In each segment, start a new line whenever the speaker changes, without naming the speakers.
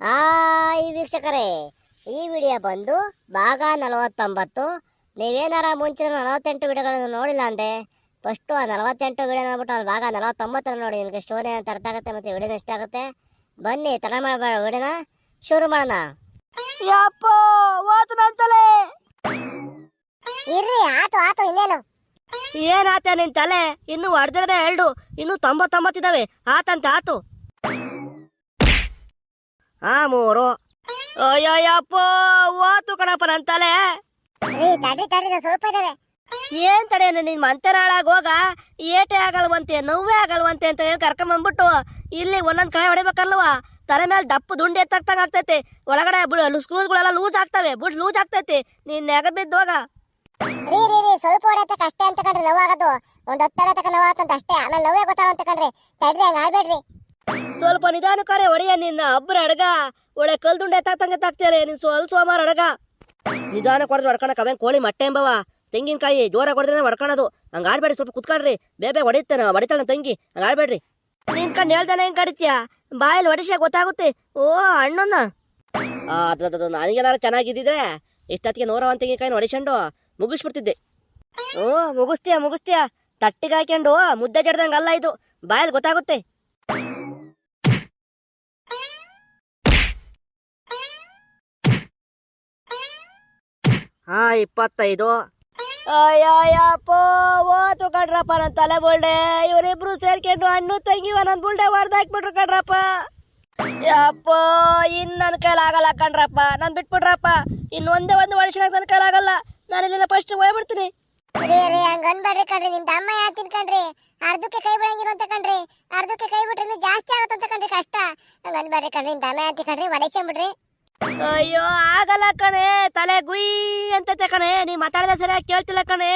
Hi ವೀಕ್ಷಕರೇ ಈ video ಬಂದು ಭಾಗ ನಲವತ್ತೊಂಬತ್ತು. ನೀವೇನಾರ ಮುಂಚಿನ ನಲವತ್ತೆಂಟು ವಿಡಿಯೋಗಳನ್ನು ನೋಡಿಲ್ಲ ಅಂದೆ ಫಸ್ಟು ಆ ನಲವತ್ತೆಂಟು ವಿಡಿಯೋ ನೋಡ್ಬಿಟ್ಟು ಅಲ್ಲಿ ಭಾಗ ನಲವತ್ತೊಂಬತ್ತರ ನೋಡಿ ನಿಮಗೆ ಸ್ಟೋರಿ ಅಂತ ಅರ್ಥ ಆಗುತ್ತೆ ಮತ್ತು ವಿಡಿಯೋ ಇಷ್ಟ ಆಗುತ್ತೆ? ಬನ್ನಿ ತಡ ಮಾಡಬೇಡ ವಿಡಿಯೋನ. ಶುರು ಮಾಡೋಣ. ಇರ್ರಿ ಆತು ಆತು ಇನ್ನೇನು?
ಏನಾತ ನಿನ್ ತಲೆ? ಇನ್ನು ಹೊಡೆದಿರದೆ ಎರಡು ಇನ್ನು ತೊಂಬತ್ತೊಂಬತ್ತಿದಾವೆ ಆತಂತ ಆತು. ಆ ಮೂರು. ಅಯ್ಯಯ್ಯಪ್ಪ ಓತು ಕಣಪ್ಪ ನನ್ ತಲೆ
ರೀ ತಡ್ರಿ ತಡ್ರಿ ನಾನು ಸ್ವಲ್ಪ ಇದಾವೆ
ಏನ್ ತಡೆ ನಿನ್ ಮಂತನಾಳಾಗ ಹೋಗ ಏಟೆ ಆಗಲ್ವಂತೆ ನೋವೇ ಆಗಲ್ವಂತೆ ಅಂತ ಹೇಳಿ ಕರ್ಕೊಂಬಂದ್ಬಿಟ್ಟು ಇಲ್ಲಿ ಒಂದೊಂದ್ ಕಾಯಿ ಹೊಡಿಬೇಕಲ್ವ? ತಲೆ ಮೇಲೆ ದಪ್ಪ ದುಂಡಿ ಎತ್ತಂಗ ಆಗ್ತೈತೆ. ಒಳಗಡೆ ಸ್ಕ್ರೂಸ್ಗಳೆಲ್ಲ ಲೂಸ್ ಆಗ್ತವೆ. ಬುಡ್ ಲೂಸ್ ಆಗ್ತೈತಿ. ನೀನ್ ನೆಗ ಬಿದ್ದೋಗ
ರೀ ರೀ ರೀ ಸ್ವಲ್ಪ ಹೊಡೆಯತ್ತ ಕಷ್ಟ ಅಂತ ಕಂಡ್ರಿ ನೋವಾಗದು. ಒಂದ್ ಹತ್ತು ತಕ ನೋವಾಗತ್ತಂತ ಅಷ್ಟೇ. ಆಮೇಲೆ ನೋವೇ ಗೊತ್ತಾಗಂತ ಕಂಡ್ರಿ ತಡ್ರಿ ಹಂಗ ಆಡ್ಬೇಡ್ರಿ.
ಸ್ವಲ್ಪ ನಿಧಾನಕ್ಕಾರೆ ಒಡೆಯ ನಿನ್ನ ಅಬ್ಬರ ಅಡಗ. ಒಳ್ಳೆ ಕಲ್ದುಂಡೆ ದುಂಡೆ ಎತ್ತಾಗ್ತಂಗೆ ತಾಕ್ತಿಯಲ್ಲ ನೀನ್ ಸ್ವಲ್ಪ ಸೋಮಾರ ಅಡಗ. ನಿಧಾನ ಕೊಡದ್ ಹೊಡ್ಕೊಳಕ್ ಅವೇನ್ ಕೋಳಿ ಮಟ್ಟೆ ಎಂಬವ? ತೆಂಗಿನಕಾಯಿ ಜೋರ ಹೊಡೆದ್ರೆ ಹೊಡ್ಕೊಳೋದು. ಹಂಗ ಆಡ್ಬೇಡಿ ಸ್ವಲ್ಪ ಕುತ್ಕೊಳ್ರಿ. ಬೇಬೆ ಹೊಡಿತಾನ, ಹೊಡಿತಾಳ ತಂಗಿ. ಹಂಗ ಆಡ್ಬೇಡ್ರಿ. ನಿಂತ್ಕೊಂಡು ಹೇಳ್ದಾನೆ ಹೆಂಗ್ ಕಡಿತ್ಯ? ಬಾಯಲ್ಲಿ ಹೊಡಿಸ್ಯಾಗ ಗೊತ್ತಾಗುತ್ತೆ. ಓ ಅಣ್ಣನ ಅದು ನನಗೆಲ್ಲಾರು ಚೆನ್ನಾಗಿದ್ದಿದ್ರೆ ಇಷ್ಟೊತ್ತಿಗೆ ನೂರ ಒಂದು ತೆಂಗಿನಕಾಯಿ ಹೊಡಿಸ್ಕೊಂಡು ಮುಗಿಸ್ಬಿಡ್ತಿದ್ದೆ. ಓ, ಮುಗಿಸ್ತೀಯ ಮುಗಿಸ್ತೀಯ. ತಟ್ಟಿಗೆ ಹಾಕೊಂಡು ಮುದ್ದೆ ಜಡ್ದಂಗೆ ಅಲ್ಲ ಇದು. ಬಾಯಲ್ಲಿ ಗೊತ್ತಾಗುತ್ತೆ. ಹಾ, ಇಪ್ಪತ್ತೈದು. ಅಯ್ಯಯ್ಯಪ್ಪ ಓತು ಕಡ್ರಪ್ಪ ನನ್ನ ತಲೆ ಬುಲ್ಡೆ. ಇವರಿಬ್ರು ಸೇರ್ಕೊಂಡು ಹಣ್ಣು ತಂಗಿವ ನನ್ನ ಬುಲ್ಡೆ ಹೊಡೆದಾಕ್ಬಿಟ್ರು ಕಡ್ರಪ್ಪ ಯಪ್ಪ ಇನ್ ನನ್ನ ಆಗಲ್ಲ ಕಣ್ರಪ್ಪ. ನಾನು ಬಿಟ್ಬಿಡ್ರಪ್ಪ ಇನ್ನೊಂದೇ ಒಂದು ವರ್ಷ ನನ್ನ ಆಗಲ್ಲ. ನಾನು ಇಲ್ಲಿಂದ ಫಸ್ಟ್ ಹೋಗ್ಬಿಡ್ತೀನಿ.
ರೀ ರೀ ಹಂಗ ಅನ್ಬೇಡ್ರಿ ಕಣ್ರಿ. ನಿಮ್ ತಮ್ಮ ಯಾತಿನ್ ಕಣ್ರಿ? ಅರ್ಧಕ್ಕೆ ಕೈ ಬಿಡಂಗಿಲ್ಲ ಅಂತ ಕಣ್ರಿ. ಅರ್ಧಕ್ಕೆ ಕೈ ಬಿಟ್ರೆ ಇನ್ನು ಜಾಸ್ತಿ ಆಗುತ್ತಂತ ಕಣ್ರಿ ಕಷ್ಟ. ಹಂಗ ಅನ್ಬೇಡ್ರಿ ಕಣ್ರಿ. ನಿಮ್ ತಮ್ಮ ಯಾತಿ ಕಣ್ರಿ? ಹೊಡೆಸ್ಕೊಂಬಿಡ್ರಿ
ಅಯ್ಯೋ ಆಗಲ್ಲ ಕಣೆ ತಲೆ ಗುಯ್ ಅಂತ ಕಣೆ. ನೀ ಮಾತಾಡಿದ ಸರಿಯಾಗಿ ಕೇಳ್ತಿಲ್ಲ ಕಣೆ.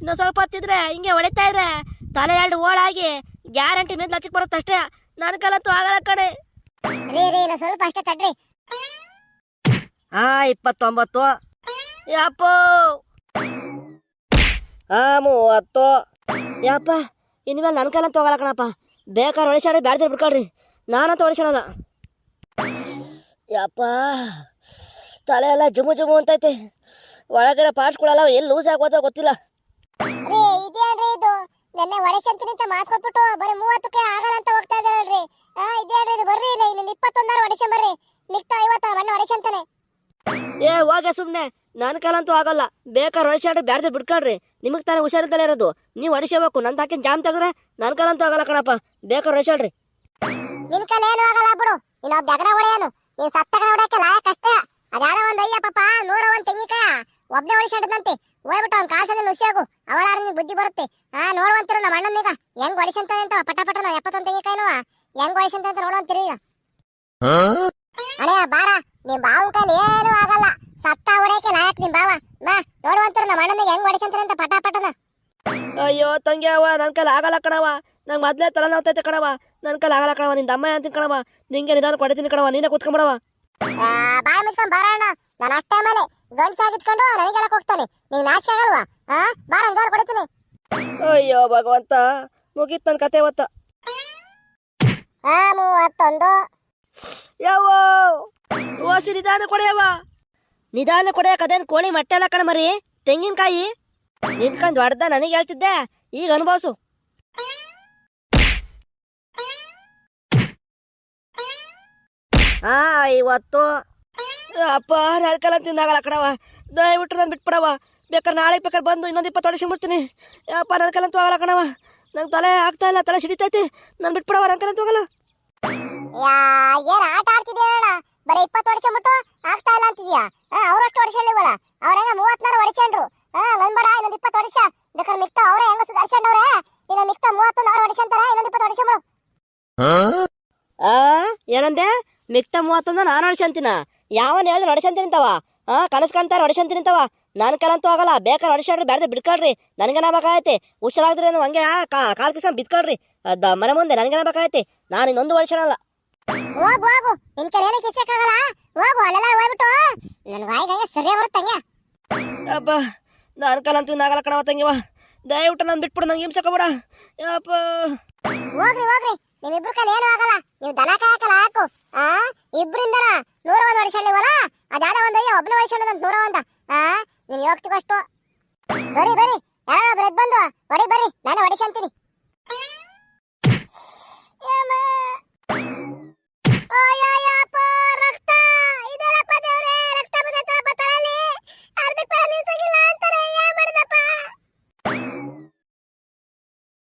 ಇನ್ನು ಸ್ವಲ್ಪ ಹೊತ್ತಿದ್ರೆ ಹಿಂಗೆ ಹೊಡಿತಾ ಇದ್ರೆ ತಲೆ ಎರಡು ಓಳಾಗಿ ಗ್ಯಾರಂಟಿ ಮೇಲೆ ಲಚ್ಚಕ್ ಬರುತ್ತೆ ಅಷ್ಟೇ. ನನ್ನ ಕಲಂತೂ ಆಗಲ್ಲ ಕಣೆ.
ರೀ ರೀ ಇನ್ನು ಸ್ವಲ್ಪ ಅಷ್ಟೇ ತಡ್ರಿ.
ಹಾ ಇಪ್ಪತ್ತೊಂಬತ್ತು. ಯಪ್ಪ. ಹಾ ಮೂವತ್ತು. ಯಪ್ಪ ಇನ್ಮೇಲೆ ನನ್ನ ಕೈಲಂತೂ ಹೋಗಲ್ಲ ಕಣಪ್ಪ. ಬೇಕಾದ್ರೆ ಹೊಡಿಸಾಡಿ ಬ್ಯಾಡ್ದ್ರೆ ಬಿಡ್ಕೊಳ್ರಿ ನಾನಂತೂ ಹೊಡಿಸೋಣಲ್ಲ. ಯಪ್ಪ ತಲೆ ಎಲ್ಲ ಜುಮು ಜುಮು ಅಂತೈತೆ. ಒಳಗಡೆ ಪಾರ್ಟ್ಸ್ಗಳೆಲ್ಲ ಎಲ್ಲಿ ಲೂಸ್ ಆಗೋದೋ ಗೊತ್ತಿಲ್ಲ.
ರೀ ಇದೇನ್ರಿ ಇದು. ನೆನ್ನೆ ಹೊಡೆಸಂತೀನಿ ಅಂತ ಮಾತು ಕೊಟ್ಬಿಟ್ಟು ಬರೀ ಮೂವತ್ತಕ್ಕೆ ಆಗಲ್ಲ ಅಂತ ಹೋಗ್ತಾ ಇದ್ದಾರಲ್ರಿ ಹಾ ಇದೇನ್ರಿ ಇದು ಬರ್ರಿ ಇಲ್ಲ ಇನ್ನೊಂದು ಇಪ್ಪತ್ತೊಂದಾರು ಹೊಡೆಸಂ ಬರ್ರಿ. ಮಿಕ್ತ ಐವತ್ತ ಮಣ್ಣು ಹೊಡೆಸಂತಾನೆ
ಏ ಹೋಗೆ ಸುಮ್ಮನೆ ನನ್ನ ಕಾಲಂತೂ ಆಗಲ್ಲ. ಬೇಕಾದ್ರೆ ಹೊಡಿಸಾಡ್ರಿ ಬ್ಯಾಡ್ದೆ ಬಿಡ್ಕೊಳ್ರಿ ನಿಮಗೆ ತಾನೇ ಹುಷಾರಿದ್ದಲ್ಲ ಇರೋದು. ನೀವು ಹೊಡಿಸಬೇಕು ನನ್ನ ಹಾಕಿನ ಜಾಮ್ ತೆಗೆದ್ರೆ ನನ್ನ ಕಾಲಂತೂ ಆಗಲ್ಲ ಕಣಪ್ಪ. ಬೇಕಾದ್ರೆ ಹೊಡಿಸಾಡ್ರಿ
ನಿನ್ ಕಾಲ ಏನು ಆಗಲ್ಲ ಬಿಡು. ನೀನು ಬೆಗಡ ಹೊಡೆಯನು. ನೀನ್ ಸತ್ತಗಡ ಹೊಡೆಯಕ್ಕೆ ಕಷ್ಟ. ಅದ್ಯಾವ ಒಂದ್ ಅಯ್ಯ ಪಾಪ, ನೂರ ಒಂದ್ ತೆಂಗಿಕಾಯ ಒಬ್ನೇ ಹೊಡಿಸಂಟದಂತೆ ಹೋಗ್ಬಿಟ್ಟು ಅವ್ನ್ ಕಾಲ್ಸಂದ್ರೆ ನುಸಿಯಾಗು. ಅವಳಾರ ನಿನ್ ಬುದ್ಧಿ ಬರುತ್ತೆ. ಹಾ ನೋಡುವಂತಿರು ನಮ್ಮ ಅಣ್ಣನೀಗ ಹೆಂಗ್ ಹೊಡಿಸಂತಾನೆ ಅಂತ ಪಟ ಪಟ ನಾವು ಎಪ್ಪತ್ತೊಂದ್ ತೆಂಗಿಕಾಯಿನವ ಹೆಂಗ್ ಹೊಡಿಸಂತ ನೋಡುವಂತಿರಿ ಅಣೆಯ ಬಾರ. ನಿಮ್ ಬಾವು ಕೈಲಿ ಏನು ಆಗಲ್ಲ. ಸತ್ತ ಹೊಡೆಯಕ್ಕೆ ಲಾಯಕ್ ನಿಮ್ ಬಾವ. ಬಾ ನೋಡುವಂತಿರು ನಮ್ಮ ಅಣ್ಣನಿಗೆ ಹೆಂಗ್ ಹೊಡಿಸಂತಾನೆ ಅಂತ ಪಟ ಪಟನ.
ಅಯ್ಯೋ, ತಂಗಿ ಅವ ನನ್ ಕೈಲಿ ಆಗಲ್ಲ ಕಣವ ನಂಗೆ ಮೊದಲೇ ತಲೆ ನೋವ್ತೈತೆ ಕಣವ ನನ್ನ ಕಲ್ಲ ಆಗಲ್ಲ ಕಣವ ನಿನ್ ಅಮ್ಮ ಅಂತೀನಿ ಕಣವ ನಿಂಗೆ ನಿಧಾನ ಕೊಡ್ತೀನಿ ಕಣವ ನೀನೇ ಕೂತ್ಕೊಂಡ್ಬಿಡವ
ಆ, ಬಾಯ್ ಮುಚ್ಕೊಂಡ್ ಬರೋಣ ನಾನು ಅಷ್ಟೇ ಮೇಲೆ ಗಂಡ್ಸಾಗಿತ್ಕೊಂಡು ನನಗೆ ಹೇಳಕ್ ಹೋಗ್ತಾನೆ. ನೀವ್ ನಾಚಿಕೆ ಆಗಲ್ವಾ? ಆ ಬಾರ ನಿಧಾನ ಕೊಡ್ತೀನಿ
ಅಯ್ಯೋ ಭಗವಂತ. ಮುಗೀತು ನನ್ನ ಕತೆ ಇವತ್ತ.
ಹಾ ಮೂವತ್ತೊಂದು.
ಯಾವ ಓಸಿ ನಿಧಾನ ಕೊಡೆಯವ ನಿಧಾನ ಕೊಡೆಯಕ್ಕೆ ಅದೇನು ಕೋಳಿ ಮೊಟ್ಟೆ ಅಲ್ಲ ಕಣ ಮರಿ? ತೆಂಗಿನಕಾಯಿ? ನಿಂತ್ಕೊಂಡು ಹೊಡೆದ ನನಗೆ ಹೇಳ್ತಿದ್ದೆ. ಈಗ ಅನುಭವಿಸು. ಹಾ ಇವತ್ತು. ಅಪ್ಪ ನಡ್ಕಲ್ಲ ತಿಂದಾಗಲ್ಲ ಕಡವ ದಯವಿಟ್ಟು ನಾನು ಬಿಟ್ಬಿಡವ ಬೇಕಾದ್ರೆ ನಾಳೆ ಬೇಕಾದ್ರೆ ಬಂದು ಇನ್ನೊಂದು ಇಪ್ಪತ್ತು ಹೊಡಿಸ್ಬಿಡ್ತೀನಿ ಯಪ್ಪ ನಡ್ಕಲ್ಲಂತೂ ಆಗಲ್ಲ ಕಣವ ನಂಗೆ ತಲೆ ಆಗ್ತಾ ಇಲ್ಲ ತಲೆ ಸಿಡಿತೈತಿ. ನಾನು ಬಿಟ್ಬಿಡವ ನಡ್ಕಲ್ಲಂತೂ ಹೋಗಲ್ಲ
ಯಾ ಏನ್ ಆಟ ಆಡ್ತಿದ್ಯಾ ಅಣ್ಣ ಬರೀ ಇಪ್ಪತ್ತು ಹೊಡಿಸ್ಬಿಟ್ಟು ಆಗ್ತಾ ಇಲ್ಲ ಅಂತಿದ್ಯಾ? ಹಾ ಅವ್ರಷ್ಟು ಹೊಡಿಸಲಿವಲ್ಲ ಅವ್ರ ಮೂವತ್ನಾರು ಹೊಡಿಸ್ಕೊಂಡ್ರು ಹಾ ಬಂದ್ಬೇಡ ಇನ್ನೊಂದು ಇಪ್ಪತ್ತು ವರ್ಷ. ಬೇಕಾದ್ರೆ ಮಿಕ್ತ ಅವ್ರೆ ಹೆಂಗ ಸುಧಾರಿಸ್ಕೊಂಡವ್ರೆ ಇನ್ನು ಮಿಕ್ತ ಮೂವತ್ತೊಂದು ಅವ್ರು ಹೊಡಿಸ್ಕೊಂತಾರೆ ಇನ್ನೊಂದು ಇಪ್ಪತ್ತು ವರ್ಷ
ಆ ಏನಂದೆ? ಮಿಕ್ತ ಮೂವತ್ತೊಂದು ನಾನು ಹೊಡಿಸಂತೀನ ಯಾವನ್ ಹೇಳಿದ್ರೆ ಹೊಡಿಸಂತೀನಿಂತವ ಹಾ ಕನಸು ಕಾಣ್ತಾರೆ ಹೊಡಿಸಂತೀನಿಂತವ ನಾನು ಕಲಂತೂ ಆಗಲ್ಲ. ಬೇಕಾದ್ರೆ ಹೊಡಿಸಾಡ್ರಿ ಬೇಡ್ದೆ ಬಿಡ್ಕೊಳ್ರಿ ನನಗೇನ ಬೇಕಾಗೈತೆ. ಹುಷಾರಾದ್ರೇನು ಹಂಗೆ ಆ ಕಾಲ್ ಕಿಸ ಬಿದ್ಕೊಳ್ರಿ ಅದ ಮನೆ ಮುಂದೆ ನನಗೇನ ಬೇಕಾಗೈತೆ. ನಾನು ಇನ್ನೊಂದು ಹೊಡಿಸೋಣಲ್ಲ
ಹೋಗು ಹೋಗು. ನಿನ್ ಕೈ ಏನಕ್ಕೆ ಕಿಸಕ್ಕಾಗಲ್ಲ ಹೋಗು ಅಲ್ಲೆಲ್ಲ ಹೋಗ್ಬಿಟ್ಟು. ನನ್ ವಾಯಿಗೆ ಬರುತ್ತೆ ಬರುತ್ತಂಗೆ
ಅಪ್ಪ ನಾನು ಕಲಂತೂ ನಾಗಲ್ಲ ಕಣವ ತಂಗಿವ ದಯವಿಟ್ಟು ನಾನು ಬಿಟ್ಬಿಡು ನಂಗೆ ಹಿಂಸೆ ಕೊಬೇಡ ಯಪ್ಪ.
ಹೋಗ್ರಿ ಹೋಗ್ರಿ. ನಿಮ್ಮಿಬ್ರು ಕಾಲ ಏನು ಆಗಲ್ಲ. ನೀವು ದನ ಕಾಯಕಲ್ಲ, ಹಾಕು. ಆ? ಇಬ್ರಿಂದನ? ನೂರ ಒಂದು ಹೊಡಿಸ್ಕೊಂಡಿವಲ್ಲ ಅದಾದ ಒಂದು ಅಯ್ಯ ಒಬ್ನ ಹೊಡಿಸ್ಕೊಂಡಂತ ನೂರ ಒಂದ ಆ? ನೀನು ಹೋಗ್ತೀವಿ ಅಷ್ಟು. ಬರಿ ಬರಿ. ಯಾರೋ ಒಬ್ರು ಬಂದು. ಹೊಡಿ ಬರಿ. ನಾನು ಹೊಡಿಸ್ಕೊಂತೀನಿ ಓ